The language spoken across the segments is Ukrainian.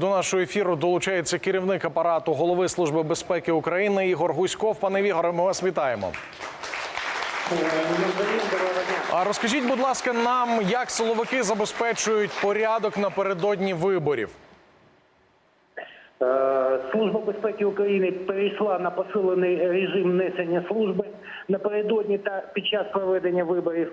До нашого ефіру долучається керівник апарату голови Служби безпеки України Ігор Гуськов. Пане Ігоре, ми вас вітаємо. А розкажіть, будь ласка, нам, як силовики забезпечують порядок напередодні виборів? Е, Служба безпеки України перейшла на посилений режим несення служби напередодні та під час проведення виборів.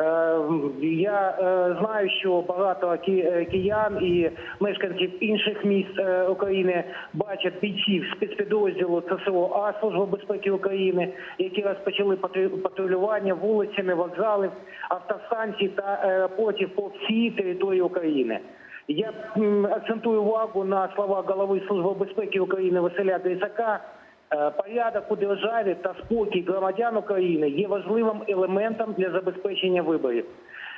Е, Я е, знаю, що багато е, киян і мешканців інших міст України бачать бійців спецпідрозділу ЦСО А Служби безпеки України, які розпочали патру- патрулювання вулицями, вокзалів, автостанцій та аеропортів по всій території України. Я акцентую увагу на слова голови Служби безпеки України Василя Грицака. Е, Порядок у державі та спокій громадян України є важливим елементом для забезпечення виборів.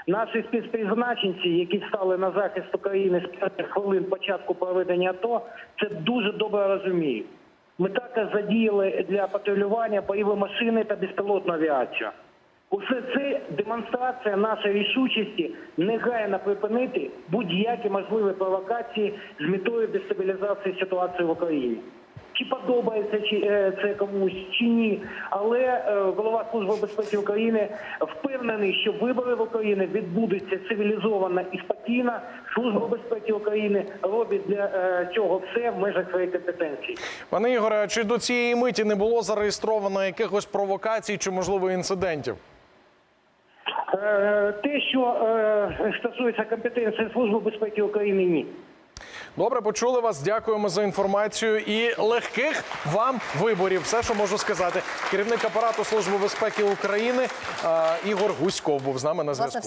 Наші спецпризначенці, які стали на захист України з перших хвилин початку проведення АТО, це дуже добре розуміють. Ми також задіяли для патрулювання бойові машини та безпілотну авіацію. Усе це демонстрація нашої рішучості негайно припинити будь-які можливі провокації з метою дестабілізації ситуації в Україні. Чи подобається чи, е, це комусь чи ні, але е, голова Служби безпеки України впевнений, що вибори в Україні відбудуться цивілізовано і спокійно. Служба безпеки України робить для е, цього все в межах своєї компетенції. Пане Ігоре, чи до цієї миті не було зареєстровано якихось провокацій чи, можливо, інцидентів? Те, що стосується компетенції Служби безпеки України, ні. Добре, почули вас. Дякуємо за інформацію і легких вам виборів. Все, що можу сказати. Керівник апарату Служби безпеки України е, Ігор Гуськов був з нами на зв'язку.